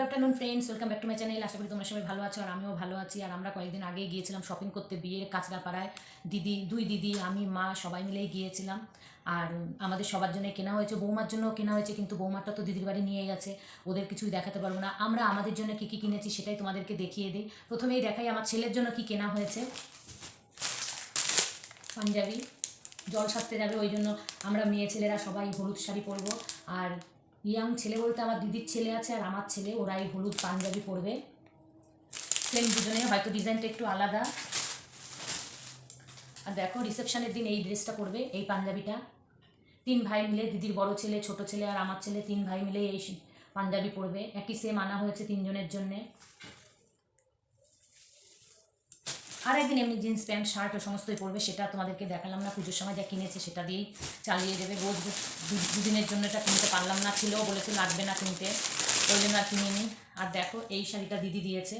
Good afternoon friends welcome back to my channel আশা করি তোমরা সবাই ভালো আছো আর আমিও ভালো আছি। আর আমরা কয়েকদিন আগে গিয়েছিলাম শপিং করতে বিয়ের কাঁচরাপাড়ায়। দিদি, দুই দিদি, আমি, মা সবাই মিলেই গিয়েছিলাম। আর আমাদের সবার জন্য কেনা হয়েছে, বৌমার জন্য কেনা হয়েছে, কিন্তু বৌমারটা তো দিদির বাড়ি নিয়ে গেছে ওদের কিছুই দেখাতে পারব না। আমরা আমাদের জন্য কী কী কিনেছি সেটাই তোমাদেরকে দেখিয়ে দিই। প্রথমেই দেখাই আমার ছেলের জন্য কি কেনা হয়েছে। পাঞ্জাবি। জল সারতে যাবে, ওই জন্য আমরা মেয়ে ছেলেরা সবাই হলুদ শাড়ি পরবো। আর ইয়াং ছেলে বলতে আমার দিদির ছেলে আছে আর আমার ছেলে, ওরাই হলুদ পাঞ্জাবি পরবে। সেম দুজনে হয়তো ডিজাইনটা একটু আলাদা। আর দেখো রিসেপশনের দিন এই ড্রেসটা পরবে, এই পাঞ্জাবিটা। তিন ভাই মিলে, দিদির বড় ছেলে, ছোট ছেলে আর আমার ছেলে, তিন ভাই মিলে এই পাঞ্জাবি পরবে। একই সেম আনা হয়েছে তিনজনের জন্যে। আর একদিন এমনি জিন্স প্যান্ট শার্ট ও সমস্তই পরবে, সেটা তোমাদেরকে দেখালাম না। পুজোর সময় যা কিনেছে সেটা দিয়েই চালিয়ে দেবে। রোজ দুদিনের জন্য এটা কিনতে পারলাম না। ছিল বলেছে লাগবে না কিনতে। ওই জন্য আর কিনিনি আর দেখো, এই শাড়িটা দিদি দিয়েছে।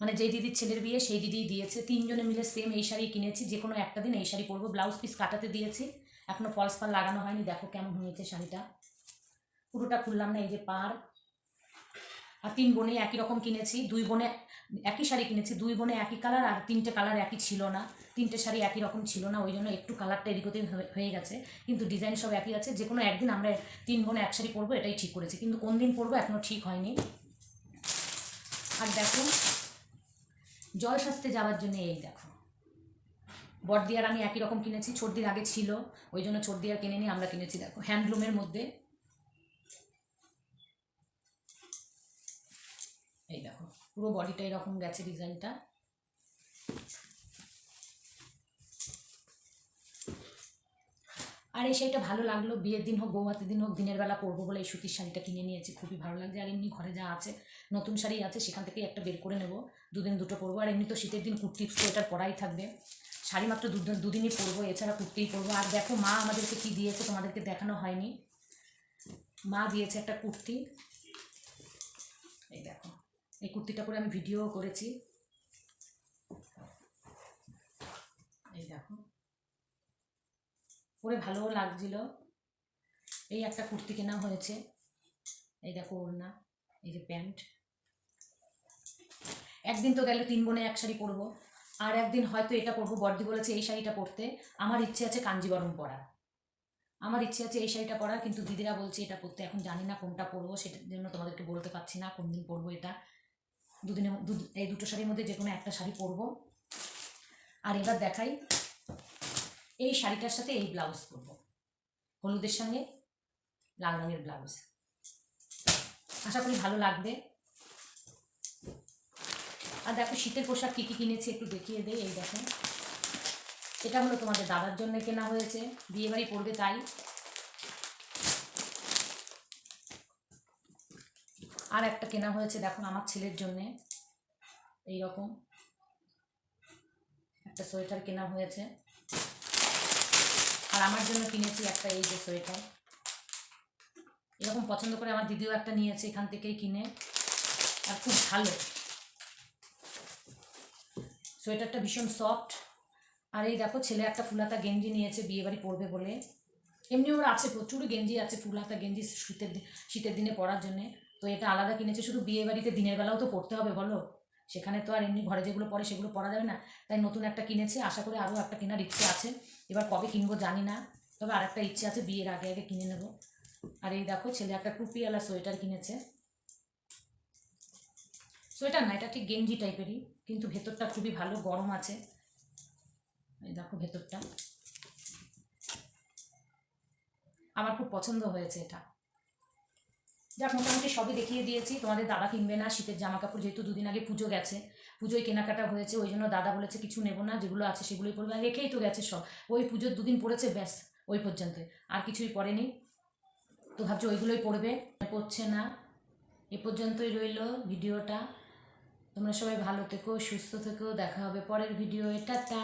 মানে যেই দিদির ছেলের বিয়ে, সেই দিদিই দিয়েছে। তিনজনে মিলে সেম এই শাড়ি কিনেছি। যে কোনো একটা দিন এই শাড়ি পরবো। ব্লাউজ পিস কাটাতে দিয়েছি। এখনও ফলস পার লাগানো হয়নি। দেখো কেমন হয়েছে শাড়িটা। পুরোটা খুললাম না, এই যে পার আর তিন বোনে একই রকম কিনেছি, দুই বোনে একই শাড়ি কিনেছি, দুই বোনে একই কালার আর তিনটে কালার একই ছিল না। তিনটে শাড়ি একই রকম ছিল না, ওই জন্য একটু কালারটা এদিক ওদিক হয়ে- গেছে। কিন্তু ডিজাইন সব একই আছে যে কোনো একদিন আমরা তিন বোনে এক শাড়ি পরবো, এটাই ঠিক করেছি। কিন্তু কোন দিন পরবো এখনও ঠিক হয়নি। আর দেখো, জল সাজতে যাওয়ার জন্য এই দেখো। বড়দিয়ার আমি একই রকম কিনেছি ছোটদির আগে ছিল, ওই জন্য ছোটদিয়ার কিনে নিয়ে আমরা কিনেছি, দেখো। হ্যান্ডলুমের মধ্যে এই দেখো, পুরো বডিটা এরকম গেছে ডিজাইনটা আর এই শাড়িটা ভালো লাগল, বিয়ের দিন হোক বৌভাতের দিন হোক, দিনের বেলা পরবো বলে এই সুতির শাড়িটা কিনে নিয়েছি, খুবই ভালো লাগছে। আর এমনি ঘরে যা আছে, নতুন শাড়ি আছে, সেখান থেকে একটা বের করে নেব, দুদিন দুটো পরবো। আর এমনি তো শীতের দিন কুর্তি, সোয়েটার পরাই থাকবে। শাড়ি মাত্র দুদিন দুদিনই পরবো, এছাড়া কুর্তিই পরবো। আর দেখো, মা আমাদেরকে কি দিয়েছে তোমাদেরকে দেখানো হয়নি। মা দিয়েছে একটা কুর্তি। এই দেখো। এই কুর্তিটা করে আমি ভিডিও করেছি। এই দেখো। পরে ভালোও লাগছিল। এই একটা কুর্তি কেনা হয়েছে। এই দেখো ওড়না, এই যে প্যান্ট। একদিন তো গেলে তিন বোনে এক শাড়ি পরবো। আর একদিন হয়তো এটা পরবো, বর্দি বলেছে এই শাড়িটা পরতে। আমার ইচ্ছে আছে কাঞ্জিবরম পরা আমার ইচ্ছে আছে এই শাড়িটা পরার, কিন্তু দিদিরা বলছে এটা পরতে। এখন জানি না কোনটা পরবো, সেটার জন্য তোমাদেরকে বলতে পারছি না কোন দিন পরবো এটা। দুদিনের এই দুটো শাড়ির মধ্যে যে কোনো একটা শাড়ি পরবো। আর এবার দেখাই, এই শাড়িটার সাথে এই ব্লাউজ পরবো। হলুদের সঙ্গে লাল রঙের ব্লাউজ। আশা করি ভালো লাগবে। আর দেখো শীতের পোশাক কী কী কিনেছি একটু দেখিয়ে দেই, এই দেখো। এটা হলো তোমাদের দাদার জন্য কেনা হয়েছে। বিয়েবাড়ি পড়বে তাই। আর একটা কেনা হয়েছে দেখো আমার ছেলের জন্যে। এই রকম একটা সোয়েটার কেনা হয়েছে। আর আমার জন্য কিনেছি একটা এই যে সোয়েটার। এরকম পছন্দ করে আমার দিদিও একটা নিয়েছে এখান থেকেই কিনে। আর খুব ভালো। সোয়েটারটা ভীষণ সফট। আর এই দেখো ছেলে একটা ফুলাতা গেঞ্জি নিয়েছে, বিয়ে বাড়ি পরবে বলে। এমনি ওর আছে প্রচুর গেঞ্জি আছে, ফুলাতা গেঞ্জি শীতের শীতের দিনে পরার জন্যে। তো এটা আলাদা কিনেছে? শুধু বিয়ে বাড়িতে দিনের বেলাও তো পড়তে হবে, বলো। সেখানে তো আর এমনি ঘরে যেগুলো পরে সেগুলো পরা যাবে না। তাই নতুন একটা কিনেছি, আশা করি আরও একটা কেনার ইচ্ছে আছে। এবার কবে কিনবো জানি না, তবে আর একটা ইচ্ছে আছে, বিয়ের আগে আগে কিনে নেব। আর এই দেখো, ছেলে একটা টুপিওয়ালা সোয়েটার কিনেছে। সোয়েটার না, এটা ঠিক গেঞ্জি টাইপেরই, কিন্তু ভেতরটা খুবই ভালো, গরম আছে। এই দেখো ভেতরটা। আমার খুব পছন্দ হয়েছে এটা। যাক, মোটামুটি সবই দেখিয়ে দিয়েছি। তোমাদের দাদা কিনবে না, শীতের জামা কাপড় যেহেতু দুদিন আগে পুজো গেছে, পুজোয় কেনাকাটা হয়েছে, ওই জন্য দাদা বলেছে কিছু নেব না, যেগুলো আছে সেগুলোই আর রেখেই তো গেছে সব। ওই পুজোর দুদিন পড়েছে, ব্যাস, ওই পর্যন্ত। আর কিছুই পড়েনি তো ভাবছি ওইগুলোই পড়বে পড়ছে না। এ পর্যন্তই রইল ভিডিওটা। তোমরা সবাই ভালো থেকো, সুস্থ থেকো। দেখা হবে পরের ভিডিও টাটা!